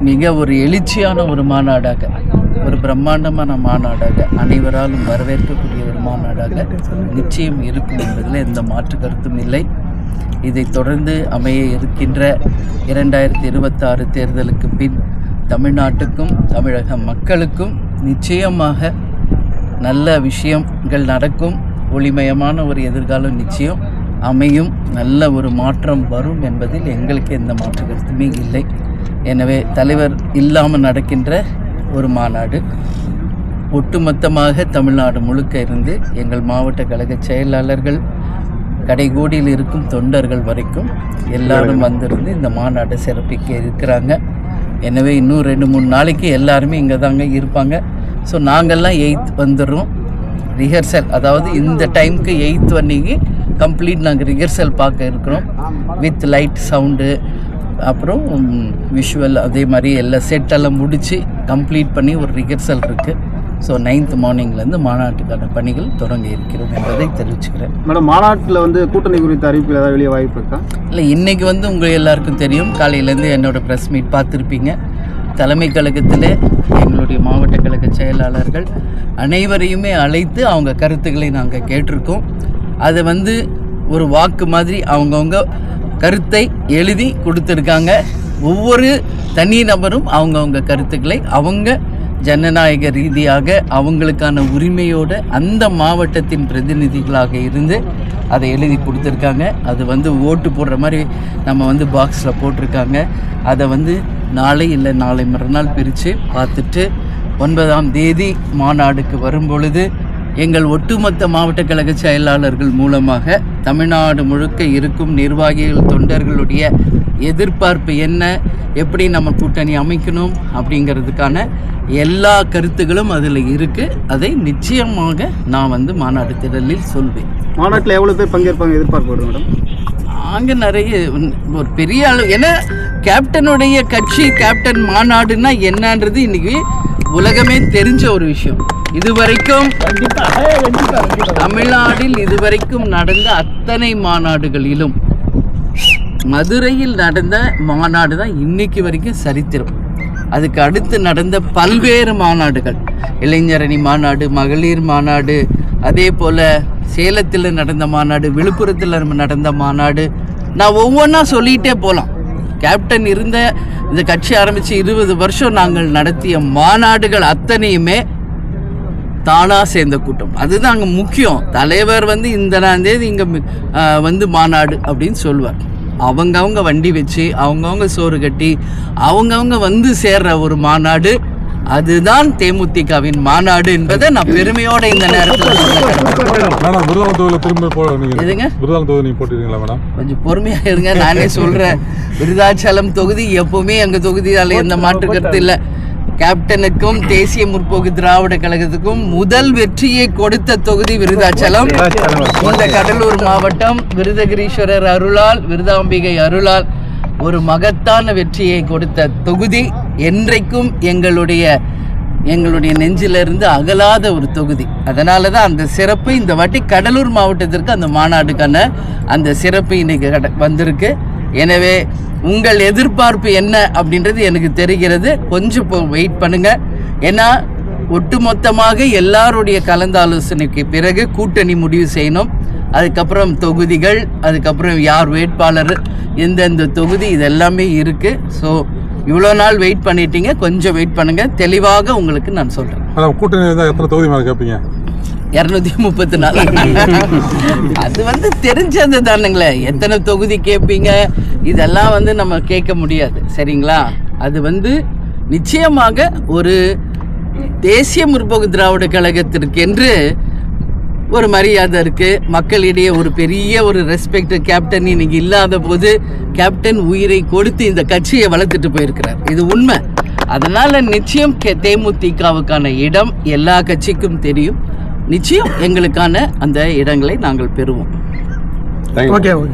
மிக ஒரு எழுச்சியான ஒரு மாநாடாக ஒரு பிரம்மாண்டமான மாநாடாக அனைவராலும் வரவேற்கக்கூடிய ஒரு மாநாடாக நிச்சயம் இருக்கும் என்பதில் எந்த மாற்று கருத்தும் இல்லை. இதைத் தொடர்ந்து அமைய இருக்கின்ற இரண்டாயிரத்தி இருபத்தாறு தேர்தலுக்கு பின் தமிழ்நாட்டுக்கும் தமிழக மக்களுக்கும் நிச்சயமாக நல்ல விஷயங்கள் நடக்கும். ஒளிமயமான ஒரு எதிர்காலம் நிச்சயம் அமையும். நல்ல ஒரு மாற்றம் வரும் என்பதில் எங்களுக்கு எந்த மாற்று கருத்துமே இல்லை. எனவே தலைவர் இல்லாமல் நடக்கின்ற ஒரு மாநாடு. ஒட்டுமொத்தமாக தமிழ்நாடு முழுக்க இருந்து எங்கள் மாவட்ட கழக செயலாளர்கள் கடைகோடியில் இருக்கும் தொண்டர்கள் வரைக்கும் எல்லாரும் வந்திருந்து இந்த மாநாட்டை சிறப்பிக்க இருக்கிறாங்க. எனவே இன்னும் ரெண்டு மூணு நாளைக்கு எல்லாருமே இங்கே தாங்க இருப்பாங்க. ஸோ நாங்கள்லாம் எயித் வந்துடுறோம். ரிஹர்சல் அதாவது இந்த டைமுக்கு எயித் அன்னைக்கு கம்ப்ளீட் நாங்கள் ரிஹர்சல் பார்க்க இருக்கிறோம். வித் லைட் சவுண்டு அப்புறம் விஷுவல் அதே மாதிரி எல்லா செட்டெல்லாம் முடித்து கம்ப்ளீட் பண்ணி ஒரு ரிஹர்சல் இருக்குது ஸோ நைன்த் மார்னிங்லேருந்து மாநாட்டுக்கான பணிகள் தொடங்க இருக்கிறது என்பதை தெரிவிச்சுக்கிறேன். மேடம் மாநாட்டில் வந்து கூட்டணி குறித்த அறிவிப்பு ஏதாவது வெளியே வாய்ப்பு இருக்கா? இல்லை இன்றைக்கி வந்து உங்கள் எல்லாருக்கும் தெரியும். காலையிலேருந்து என்னோட ப்ரெஸ் மீட் பார்த்துருப்பீங்க. தலைமை கழகத்தில் எங்களுடைய மாவட்ட கழக செயலாளர்கள் அனைவரையுமே அழைத்து அவங்க கருத்துக்களை நாங்கள் கேட்டிருக்கோம். அதை வந்து ஒரு வாக்கு மாதிரி அவங்கவுங்க கருத்தை எழுதி கொடுத்துருக்காங்க. ஒவ்வொரு தனி நபரும் அவங்கவுங்க கருத்துக்களை அவங்க ஜனநாயக ரீதியாக அவங்களுக்கான உரிமையோடு அந்த மாவட்டத்தின் பிரதிநிதிகளாக இருந்து அதை எழுதி கொடுத்துருக்காங்க. அது வந்து ஓட்டு போடுற மாதிரி நம்ம வந்து பாக்ஸில் போட்டிருக்காங்க. அதை வந்து நாளை இல்லை நாளை மறுநாள் பிரித்து பார்த்துட்டு ஒன்பதாம் தேதி மாநாடுக்கு வரும் பொழுது எங்கள் ஒட்டுமொத்த மாவட்ட கழக செயலாளர்கள் மூலமாக தமிழ்நாடு முழுக்க இருக்கும் நிர்வாகிகள் தொண்டர்களுடைய எதிர்பார்ப்பு என்ன? எப்படி நம்ம கூட்டணி அமைக்கணும்? அப்படிங்கிறதுக்கான எல்லா கருத்துகளும் அதில் இருக்குது அதை நிச்சயமாக நான் வந்து மாநாடு திடலில் சொல்வேன். மாநாட்டில் எவ்வளோ பேர் பங்கேற்பாங்க எதிர்பார்க்கப்படுது மேடம்? அங்கே நிறைய ஒரு பெரிய அளவு ஏன்னா கேப்டனுடைய கட்சி கேப்டன் மாநாடுன்னா என்னன்றது இன்னைக்கு உலகமே தெரிஞ்ச ஒரு விஷயம். இதுவரைக்கும் தமிழ்நாட்டில் இதுவரைக்கும் நடந்த அத்தனை மாநாடுகளிலும் மதுரையில் நடந்த மாநாடு தான் இன்னைக்கு வரைக்கும் சரித்திரம். அதுக்கு அடுத்து நடந்த பல்வேறு மாநாடுகள். இளைஞரணி மாநாடு மகளிர் மாநாடு அதே போல் சேலத்தில் நடந்த மாநாடு விழுப்புரத்தில் நடந்த மாநாடு. நான் ஒவ்வொன்றா சொல்லிகிட்டே போகலாம் கேப்டன் இருந்த இந்த கட்சி ஆரம்பித்து இருபது வருஷம் நாங்கள் நடத்திய மாநாடுகள் அத்தனையுமே தானாக சேர்ந்த கூட்டம். அதுதான் அங்கே முக்கியம். தலைவர் வந்து இந்த தேதி இங்கே வந்து மாநாடு அப்படின்னு சொல்லுவார் அவங்கவுங்க வண்டி வச்சு அவங்கவுங்க சோறு கட்டி அவங்கவுங்க வந்து சேர்ற ஒரு மாநாடு அதுதான் தேமுதிகவின் மாநாடு என்பதை நான் பெருமையோட இந்த நேரத்தில் சொல்லுறேன் மேடம் விருதாலம் தொகுதியில் திரும்ப போ நீங்க எதுங்க? விருதாலம் தொகுதி நீங்க போட்டிருக்கீங்களா மேடம்? கொஞ்சம் பொறுமையா இருங்க நானே சொல்றேன். விருதாச்சலம் தொகுதி எப்பவுமே எங்க தொகுதியால எந்த மாற்று கருத்து இல்லை. கேப்டனுக்கும் தேசிய முற்போக்கு திராவிட கழகத்துக்கும் முதல் வெற்றியை கொடுத்த தொகுதி விருதாச்சலம். இந்த கடலூர் மாவட்டம் விருதகிரீஸ்வரர் அருளால் விருதாம்பிகை அருளால் ஒரு மகத்தான வெற்றியை கொடுத்த தொகுதி. என்றைக்கும் எங்களுடைய எங்களுடைய நெஞ்சிலிருந்து அகலாத ஒரு தொகுதி. அதனால தான் அந்த சிறப்பு இந்த வாட்டி கடலூர் மாவட்டத்திற்கு அந்த மாநாடுக்கான அந்த சிறப்பு இன்னைக்கு கட- வந்திருக்கு. எனவே உங்கள் எதிர்பார்ப்பு என்ன அப்படின்றது எனக்கு தெரிகிறது. கொஞ்சம் இப்போ வெயிட் பண்ணுங்க. ஏன்னா ஒட்டுமொத்தமாக எல்லாருடைய கலந்தாலோசனைக்கு பிறகு கூட்டணி முடிவு செய்யணும். அதுக்கப்புறம் தொகுதிகள் அதுக்கப்புறம் யார் வேட்பாளர் எந்தெந்த தொகுதி இதெல்லாமே இருக்குது ஸோ இவ்வளோ நாள் வெயிட் பண்ணிட்டீங்க கொஞ்சம் வெயிட் பண்ணுங்க. தெளிவாக உங்களுக்கு நான் சொல்கிறேன் மேடம் கூட்டணி இருந்தால் எத்தனை தொகுதி மேலே கேட்பீங்க இரநூத்தி முப்பத்தி நாலு. அது வந்து தெரிஞ்சது தானுங்களே. எத்தனை தொகுதி கேட்பீங்க இதெல்லாம் வந்து நம்ம கேட்க முடியாது. சரிங்களா? அது வந்து நிச்சயமாக ஒரு தேசிய முற்போக்கு திராவிட கழகத்திற்கென்று ஒரு மரியாதை இருக்கு. மக்களிடையே ஒரு பெரிய ஒரு ரெஸ்பெக்ட் கேப்டன் இன்னைக்கு இல்லாத போது கேப்டன் உயிரை கொடுத்து இந்த கட்சியை வளர்த்துட்டு போயிருக்கிறார். இது உண்மை. அதனால நிச்சயம் தேமுதிகவுக்கான இடம் எல்லா கட்சிக்கும் தெரியும். நிச்சயம் எங்களுக்கான அந்த இடங்களை நாங்கள் பெறுவோம். Okay okay